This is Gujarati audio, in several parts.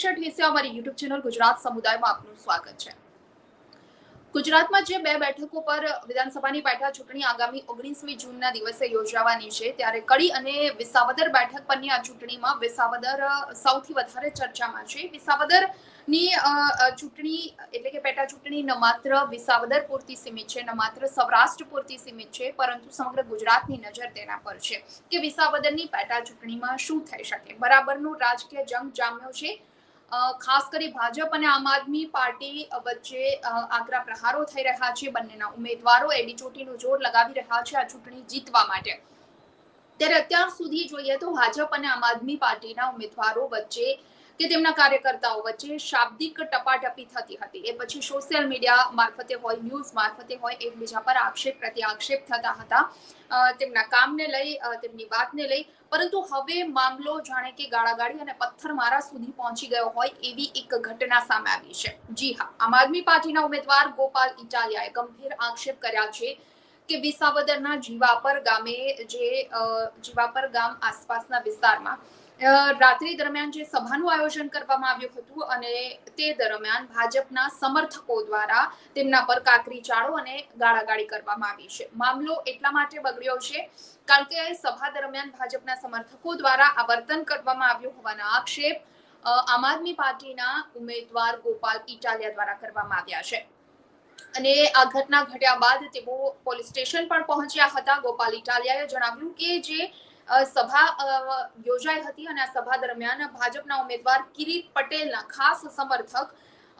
ત્રેસઠ વિશે અમારી યુટ્યુબ ચેનલ ગુજરાત સમુદાયમાં આપનું સ્વાગત છે. ગુજરાતમાં જે બે બેઠકો પર વિધાનસભાની બેઠક ચૂંટણી આગામી ઓગણીસમી જૂનના દિવસે યોજાવાની છે ત્યારે કડી અને વિસાવદર બેઠક પરની આ ચૂંટણીમાં વિસાવદર સૌથી વધારે ચર્ચામાં છે. વિસાવદરની અ, અ, ચૂંટણી એટલે કે પેટા ચૂંટણી ન માત્ર વિસાવદર પૂરતી સીમિત છે ન માત્ર સૌરાષ્ટ્ર પૂરતી સીમિત છે પરંતુ સમગ્ર ગુજરાતની નજર તેના પર છે કે વિસાવદરની પેટા ચૂંટણીમાં શું થઈ શકે? બરાબરનો રાજકીય જંગ જામ્યો છે. ખાસ કરી ભાજપ અને આમ આદમી પાર્ટી વચ્ચે આકરા પ્રહારો થઈ રહ્યા છે. બંનેના ઉમેદવારો એડી ચોટીનું જોર લગાવી રહ્યા છે આ ચૂંટણી જીતવા માટે. ત્યારે અત્યાર સુધી જોઈએ તો ભાજપ અને આમ આદમી પાર્ટીના ઉમેદવારો વચ્ચે કે તેમના કાર્યકર્તાઓ વચ્ચે શાબ્દિક ટપાટપી થતી હતી. એ પછી સોશિયલ મીડિયા મારફતે હોય ન્યૂઝ મારફતે હોય, એકબીજા પર આક્ષેપ પ્રત્યે આક્ષેપ થતા હતા. તેમના કામને લઈ તેમની વાતને લઈ. પરંતુ હવે મામલો જાણે કે ગાળાગાળી અને પથ્થરમારા સુધી પહોંચી ગયો હોય એવી એક ઘટના સામે આવી છે. જી હા, આમ આદમી પાર્ટીના ઉમેદવાર ગોપાલ ઇટાલિયાએ ગંભીર આક્ષેપ કર્યા છે કે વિસાવદરના જીવાપર ગામે જે જીવાપર ગામ આસપાસના વિસ્તારમાં રાત્રિ દરમિયાન જે સભાનું આયોજન કરવામાં આવ્યું હતું અને તે દરમિયાન ભાજપના સમર્થકો દ્વારા તેમના પર કાકરી ચાળો અને ગાળાગાળી કરવામાં આવી છે. મામલો એટલા માટે બગડ્યો છે કારણ કે સભા દરમિયાન ભાજપના સમર્થકો દ્વારા આ વર્તન કરવામાં આવ્યું હોવાના આક્ષેપ આમ આદમી પાર્ટીના ઉમેદવાર ગોપાલ ઇટાલિયા દ્વારા કરવામાં આવ્યા છે. અને આ ઘટના ઘટ્યા બાદ તેઓ પોલીસ સ્ટેશન પણ પહોંચ્યા હતા. ગોપાલ ઇટાલિયાએ જણાવ્યું કે જે સભા યોજાઈ હતી અને આ સભા દરમિયાન ભાજપના ઉમેદવાર કિરીટ પટેલના ખાસ સમર્થક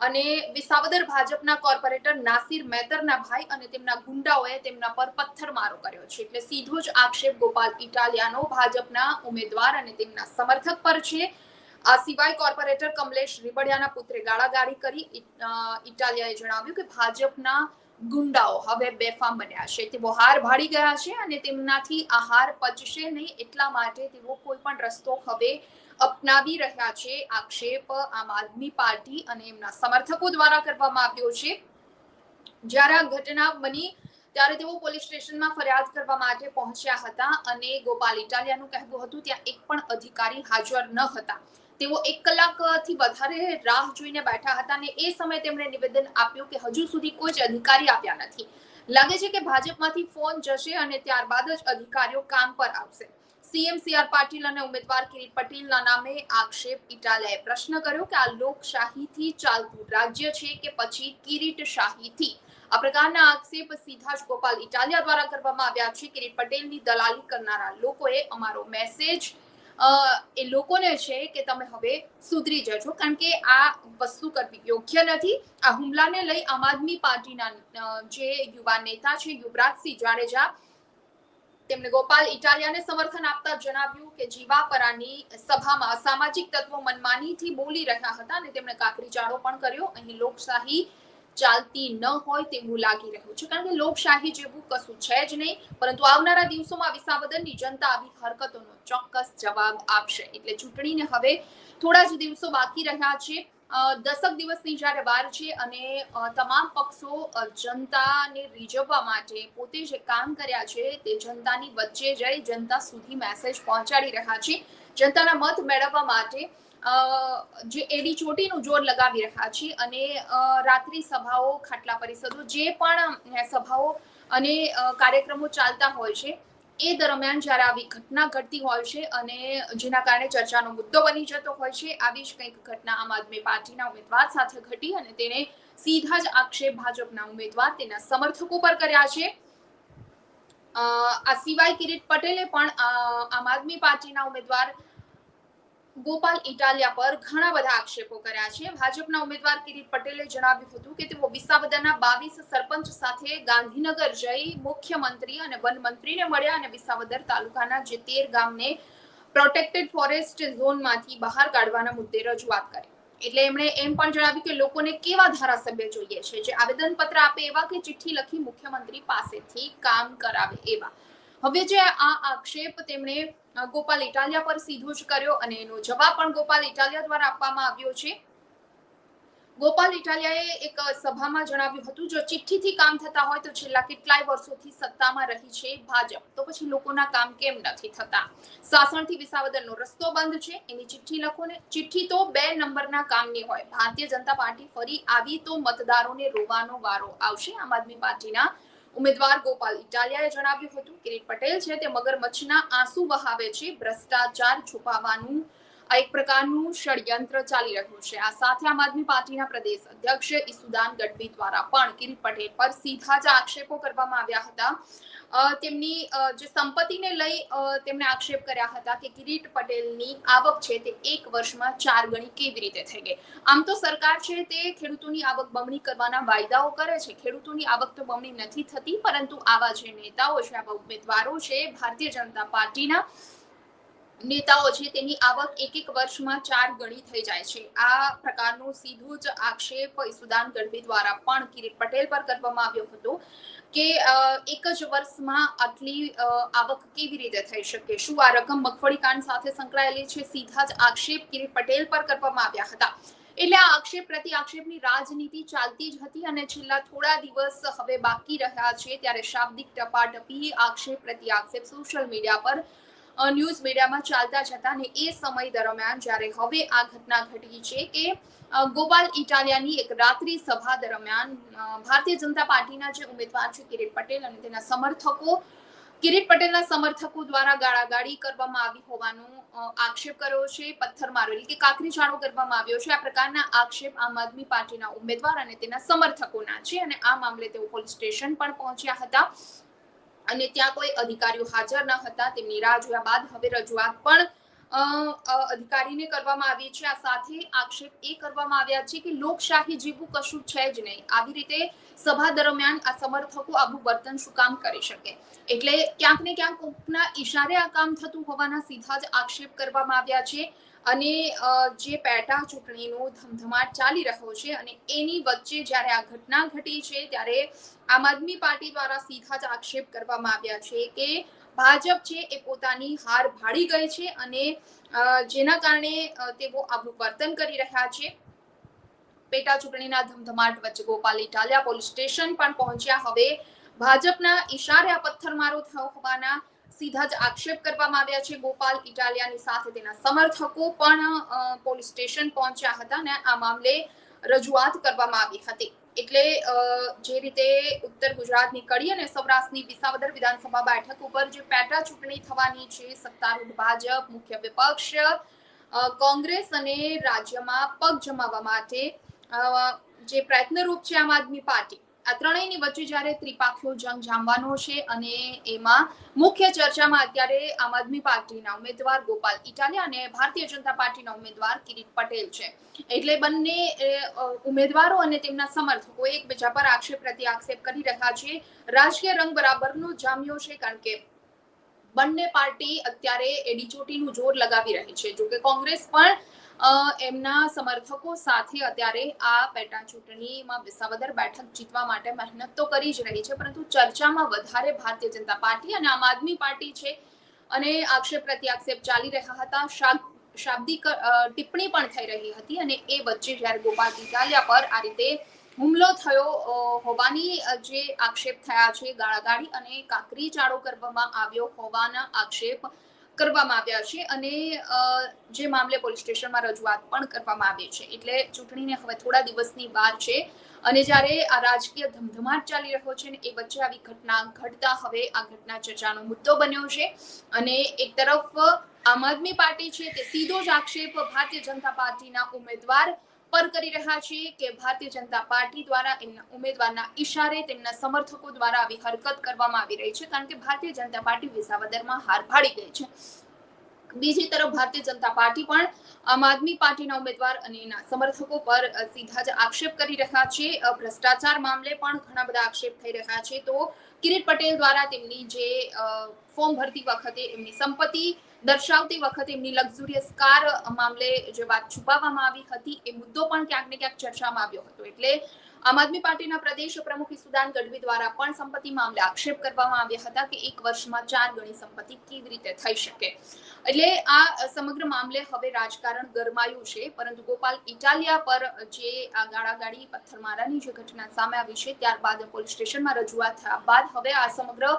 અને વિસાવદર ભાજપના કોર્પોરેટર નાસિર મેતરના ભાઈ અને તેમના ગુંડાઓએ તેમના પર પથ્થરમારો કર્યો છે. એટલે સીધો જ આક્ષેપ ગોપાલ ઇટાલિયાનો ભાજપના ઉમેદવાર અને તેમના સમર્થક પર છે. આ સિવાય કોર્પોરેટર કમલેશ રીબડિયાના પુત્રે ગાળાગાળી કરી. ઇટાલિયાએ જણાવ્યું કે ભાજપના ગુંડાઓ હવે બેફામ બન્યા છે. તેઓ હાર ભાડી ગયા છે અને તેમનાથી આ હાર પચશે નહીં એટલા માટે તેઓ કોઈ પણ રસ્તો હવે અપનાવી રહ્યા છે. આક્ષેપ આમ આદમી પાર્ટી અને એમના સમર્થકો દ્વારા કરવામાં આવ્યો છે. જ્યારે આ ઘટના બની ત્યારે તેઓ પોલીસ સ્ટેશનમાં ફરિયાદ કરવા માટે પહોંચ્યા હતા અને ગોપાલ ઇટાલિયાનું કહેવું હતું, ત્યાં એક પણ અધિકારી હાજર ન હતા. તેઓ એક કલાકથી વધારે રાહ જોઈને બેઠા હતા અને એ સમયે તેમણે નિવેદન આપ્યું કે હજુ સુધી કોઈ જ અધિકારી આવ્યા નથી. લાગે છે કે ભાજપમાંથી ફોન જશે અને ત્યારબાદ જ અધિકારીઓ કામ પર આવશે. સીએમ સીઆર પાટીલ અને ઉમેદવાર કિરીટ પટેલના નામે આક્ષેપ ઇટાલિયાએ પ્રશ્ન કર્યો કે આ લોકશાહીથી ચાલતું રાજ્ય છે કે પછી કિરીટ શાહીથી? આ પ્રકારના આક્ષેપ સીધા જ ગોપાલ ઇટાલિયા દ્વારા કરવામાં આવ્યા છે. કિરીટ પટેલની દલાલી કરનારા લોકોએ અમારો મેસેજ એ લોકોને છે કે તમે હવે સુધરી જજો, કારણ કે આ વસ્તુ કરવી યોગ્ય નથી. આ હુમલાને લઈ આમ આદમી પાર્ટીના જે યુવા નેતા છે, યુવરાજસિંહ જાડેજા તેમણે ગોપાલ ઇટાલિયાને સમર્થન આપતા જણાવ્યું કે જીવાપરાની સભામાં અસામાજિક તત્વો મનમાનીથી બોલી રહ્યા હતા અને તેમણે કાકરી ચાળો પણ કર્યો. અહીં લોકશાહી ચાલતી ન હોય તેવું લાગી રહ્યું છે. કારણ કે લોકશાહી જેવું કશું છે જ નહીં, પરંતુ આવનારા દિવસોમાં વિસાવદરની જનતા આવી હરકતોનો ચોક્કસ જવાબ આપશે. એટલે ચૂંટણીને હવે થોડા જ દિવસો બાકી રહ્યા છે. દસક દિવસની જ્યારે વાર છે અને તમામ પક્ષો જનતાને રીઝવવા માટે પોતે જે કામ કર્યા છે તે જનતાની વચ્ચે જઈ જનતા સુધી મેસેજ પહોંચાડી રહ્યા છે. જનતાના મત મેળવવા માટે જે એડી ચોટીનું જોર લગાવી રહ્યા છે અને રાત્રિ સભાઓ, ખાટલા પરિષદો જે પણ સભાઓ અને કાર્યક્રમો ચાલતા હોય છે, એ દરમિયાન જ્યારે આવી ઘટના ઘટતી હોય છે અને જેના કારણે ચર્ચાનો મુદ્દો બની જતો હોય છે, આવી જ કંઈક ઘટના આમ આદમી પાર્ટીના ઉમેદવાર સાથે ઘટી અને તેને સીધા જ આક્ષેપ ભાજપના ઉમેદવાર તેના સમર્થકો પર કર્યા છે. આ સિવાય કિરીટ પટેલે પણ આમ આદમી પાર્ટીના ઉમેદવાર ગોપાલ ઇટાલિયા પર ઘણા બધા આક્ષેપો કર્યા છે. ભાજપના ઉમેદવાર કિરીટ પટેલે જણાવ્યું હતું કે તેઓ વિસાવદરના બાવીસ સરપંચ સાથે ગાંધીનગર જઈ મુખ્યમંત્રી અને વન મંત્રીને મળ્યા અને વિસાવદર તાલુકાના જે તેર ગામને પ્રોટેક્ટેડ ફોરેસ્ટ ઝોનમાંથી બહાર કાઢવાના મુદ્દે રજૂઆત કરી. એટલે એમણે એમ પણ જણાવ્યું કે લોકોને કેવા ધારાસભ્ય જોઈએ છે? જે આવેદનપત્ર આપે એવા કે ચિઠ્ઠી લખી મુખ્યમંત્રી પાસેથી કામ કરાવે એવા? હવે જે આ આક્ષેપ તેમણે ગોપાલ ઇટાલિયા પર સીધો જ કર્યો અને એનો જવાબ પણ ગોપાલ ઇટાલિયા દ્વારા આપવામાં આવ્યો છે. ગોપાલ ઇટાલિયાએ એક સભામાં જણાવ્યું હતું, જો ચિઠ્ઠીથી કામ થતા હોય તો છેલ્લા કેટલાય વર્ષોથી સત્તામાં રહી છે ભાજપ. તો પછી લોકોના કામ કેમ નથી થતા? સાસણથી વિસાવદરનો રસ્તો બંધ છે, એની ચિઠ્ઠી લખો ને. ચિઠ્ઠી તો બે નંબરના કામની હોય. ભારતીય જનતા પાર્ટી ફરી આવી તો મતદારોને રોવાનો વારો આવશે. આમ આદમી પાર્ટીના ઉમેદવાર ગોપાલ ઇટાલિયાએ જણાવ્યું હતું, કિરીટ પટેલ છે તે મગરમચ્છના આંસુ વહાવે છે, ભ્રષ્ટાચાર છુપાવવાનું આ એક પ્રકારનું ષડયંત્ર ચાલી રહ્યું છે. આ સાથે આમ આદમી પાર્ટીના પ્રદેશ અધ્યક્ષ ઈસુદાન ગઢવી દ્વારા પણ કિરીટ પટેલ પર સીધા જ આક્ષેપો કરવામાં આવ્યા હતા. તેમની જે સંપત્તિને લઈ તેમણે આક્ષેપ કર્યા હતા કે કિરીટ પટેલની આવક છે તે એક વર્ષમાં ચાર ગણી કેવી રીતે થઈ ગઈ? આમ તો સરકાર છે તે ખેડૂતોની આવક બમણી કરવાના વાયદાઓ કરે છે. ખેડૂતોની આવક તો બમણી નથી થતી, પરંતુ આવા જે નેતાઓ છે, આવા ઉમેદવારો છે, ભારતીય જનતા પાર્ટીના નેતાઓ છે, તેની આવક એક એક વર્ષમાં ચાર ગણી થઈ જાય છે. આ પ્રકારનું સીધું જ આક્ષેપ ઈસુદાન ગઢવી દ્વારા પણ કિરીટ પટેલ પર કરવામાં આવ્યો હતો કે એક જ વર્ષમાં આટલી આવક કેવી રીતે થઈ શકે? શું આ રકમ મગફળી કાંડ સાથે સંકળાયેલી છે? સીધા જ આક્ષેપ કિરીટ પટેલ પર કરવામાં આવ્યા હતા. એટલે આ આક્ષેપ પ્રતિ આક્ષેપની રાજનીતિ ચાલતી જ હતી અને છેલ્લા થોડા દિવસ હવે બાકી રહ્યા છે. ત્યારે શાબ્દિક ટપાટપી આક્ષેપ પ્રતિ આક્ષેપ સોશિયલ મીડિયા પર ન્યૂઝ મીડિયામાં ચાલતા જતા અને એ સમય દરમિયાન જ્યારે હવે આ ઘટના ઘટી છે કે ગોપાલ ઇટાલિયાની એક રાત્રિ સભા દરમિયાન ભારતીય જનતા પાર્ટીના જે ઉમેદવાર છે કિરીટ પટેલ અને તેના સમર્થકો, કિરીટ પટેલના સમર્થકો દ્વારા ગાળાગાળી કરવામાં આવી હોવાનો આક્ષેપ કર્યો છે પથ્થરમારો એટલે કે કાકરી ચાળો કરવામાં આવ્યો છે. આ પ્રકારના આક્ષેપ આમ આદમી પાર્ટીના ઉમેદવાર અને તેના સમર્થકોના છે અને આ મામલે તેઓ પોલીસ સ્ટેશન પણ પહોંચ્યા હતા. અને ત્યાં કોઈ અધિકારીઓ હાજર ન હતા, તેમની રાહ જોયા બાદ હવે રજૂઆત પણ અધિકારીને કરવામાં આવી છે. આ સાથે આક્ષેપ એ કરવામાં આવ્યા છે કે લોકશાહી જેવું કશું છે જ નહીં. આવી રીતે સભા દરમિયાન આ સમર્થકો આવું વર્તન શું કામ કરી શકે? એટલે ક્યાંક ને ક્યાંક કોકના ઈશારે આ કામ થતું હોવાના સીધા જ આક્ષેપ કરવામાં આવ્યા છે. અને જે પેટા ચૂંટણીનો ધમધમાટ ચાલી રહ્યો છે અને એની વચ્ચે જ્યારે આ ઘટના ઘટી છે ત્યારે આમ આદમી પાર્ટી દ્વારા સીધા જ આક્ષેપ કરવામાં આવ્યા છે કે ભાજપ છે એ પોતાની હાર ભાળી ગઈ છે અને જેના કારણે તેઓ આવું વર્તન કરી રહ્યા છે. પેટા ચૂંટણીના ધમધમાટ વચ્ચે ગોપાલ ઇટાલિયા પોલીસ સ્ટેશન પણ પહોંચ્યા. હવે ભાજપના ઈશારે આ પથ્થરમારો થયો હોવાના સીધા જ આક્ષેપ કરવામાં આવ્યા છે ગોપાલ ઇટાલિયાની સાથે તેના સમર્થકો પણ પોલીસ સ્ટેશન પહોંચ્યા હતા અને આ મામલે રજૂઆત કરવામાં આવી હતી. એટલે જે રીતે ઉત્તર ગુજરાતની કડી અને સૌરાષ્ટ્રની વિસાવદર વિધાનસભા બેઠક ઉપર જે પેટા ચૂંટણી થવાની છે, સત્તારૂઢ ભાજપ, મુખ્ય વિપક્ષ કોંગ્રેસ અને રાજ્યમાં પગ જમાવવા માટે જે પ્રયત્નરૂપ છે આમ આદમી પાર્ટી આ ત્રણેયની વચ્ચે જ્યારે ત્રિપાક્ષીય જંગ જામવાનો છે અને એમાં મુખ્ય ચર્ચામાં અત્યારે આમ આદમી પાર્ટીના ઉમેદવાર ગોપાલ ઇટાલિયા અને ભારતીય જનતા પાર્ટીના ઉમેદવાર કિરીટ પટેલ છે. એટલે બંને ઉમેદવારો અને તેમના સમર્થકો એકબીજા પર આક્ષેપ પ્રતિ આક્ષેપ કરી રહ્યા છે. રાજકીય રંગ બરાબરનો જામ્યો છે કારણ કે બંને પાર્ટી અત્યારે એડીચોટીનું જોર લગાવી રહી છે. જોકે કોંગ્રેસ પણ એમના સમર્થકો સાથે અત્યારે આ પેટા ચૂંટણીમાં વિસાવદર બેઠક જીતવા માટે મહેનત તો કરી જ રહી છે, પરંતુ ચર્ચામાં વધારે ભારતીય જનતા પાર્ટી અને આમ આદમી પાર્ટી છે અને આક્ષેપ પ્રત્યાક્ષેપ ચાલી રહ્યા હતા. શાબ- શાબ્દિક ટિપ્પણી પણ થઈ રહી હતી અને એ વચ્ચે જ્યારે ગોપાલ ઇટાલિયા પર આ રીતે હુમલો થયો હોવાની જે આક્ષેપ થયા છે, ગાળાગાળી અને કાકરી ચાળો કરવામાં આવ્યો હોવાના આક્ષેપ કરવામાં આવ્યા છે અને જે મામલે પોલીસ સ્ટેશનમાં રજૂઆત પણ કરવામાં આવી છે. એટલે ચૂંટણીને હવે થોડા દિવસની વાર છે અને જ્યારે આ રાજકીય ધમધમાટ ચાલી રહ્યો છે ને એ વચ્ચે આવી ઘટના ઘટતા હવે આ ઘટના ચર્ચાનો મુદ્દો બન્યો છે. અને એક તરફ આમ આદમી પાર્ટી છે તે સીધો જ આક્ષેપ ભારતીય જનતા પાર્ટીના ઉમેદવાર પર કરી રહ્યા છે કે ભારતીય જનતા પાર્ટી દ્વારા એમના ઉમેદવારના ઈશારે તેમના સમર્થકો દ્વારા આવી હરકત કરવામાં આવી રહી છે, કારણ કે ભારતીય જનતા પાર્ટી વિસાવદરમાં હાર ભાડી ગઈ છે. બીજી તરફ ભારતીય જનતા પાર્ટી પણ આમ આદમી પાર્ટીના ઉમેદવાર અને એના સમર્થકો પર સીધા જ આક્ષેપ કરી રહ્યા છે. ભ્રષ્ટાચાર મામલે પણ ઘણા બધા આક્ષેપ થઈ રહ્યા છે. તો કિરીટ પટેલ દ્વારા તેમની જે ફોર્મ ભરતી વખતે એમની સંપત્તિ દર્શાવતી વખતે એમની લક્ઝુરિયસ કાર મામલે જે વાત છુપાવવામાં આવી હતી, એ મુદ્દો પણ ક્યાંક ને ક્યાંક ચર્ચામાં આવ્યો હતો. એટલે આમ આદમી પાર્ટીના પ્રદેશ પ્રમુખ ઈસુદાન ગઢવી દ્વારા પણ સંપત્તિ મામલે આક્ષેપ કરવામાં આવ્યા હતા કે એક વર્ષમાં ચાર ગણી સંપત્તિ કેવી રીતે થઈ શકે. એટલે આ સમગ્ર મામલે હવે રાજકારણ ગરમાયું છે, પરંતુ ગોપાલ ઇટાલિયા પર જે આ ગાળાગાડી પથ્થરમારાની જે ઘટના સામે આવી છે, ત્યારબાદ પોલીસ સ્ટેશનમાં રજૂઆત થયા બાદ હવે આ સમગ્ર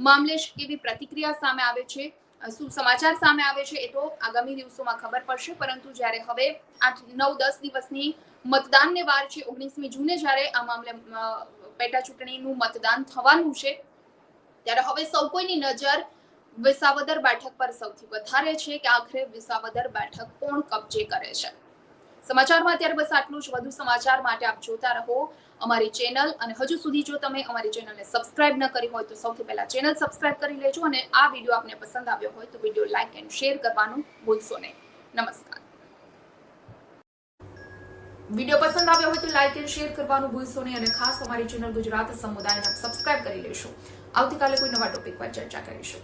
મામલે કેવી પ્રતિક્રિયા સામે આવે છે શું સમાચાર સામે આવે છે એ તો આગામી દિવસોમાં ખબર પડશે, પરંતુ જ્યારે હવે આઠ, નવ, દસ દિવસની મતદાનને વાર છે, ઓગણીસમી જૂને જ્યારે આ મામલે પેટા ચૂંટણીનું મતદાન થવાનું છે, ત્યારે હવે સૌ કોઈની નજર વિસાવદર બેઠક પર સૌથી વધારે છે કે આખરે વિસાવદર બેઠક કોણ કબજે કરે છે. સમાચારમાં અત્યારે બસ આટલું જ. વધુ સમાચાર માટે આપ જોતા રહો અમારી ચેનલ અને હજુ સુધી જો તમે અમારી ચેનલને સબસ્ક્રાઇબ ન કરી હોય તો સૌથી પહેલા ચેનલ સબસ્ક્રાઇબ કરી લેજો અને આ વીડિયો આપને પસંદ આવ્યો હોય તો વીડિયો લાઇક એન્ડ શેર કરવાનું ભૂલશો નહીં. નમસ્કાર. વીડિયો પસંદ આવ્યો હોય તો લાઇક એન્ડ શેર કરવાનું ભૂલશો નહીં અને ખાસ અમારી ચેનલ ગુજરાત સમુદાયને સબસ્ક્રાઇબ કરી લેશો. આવતીકાલે કોઈ નવા ટોપિક પર ચર્ચા કરીશું.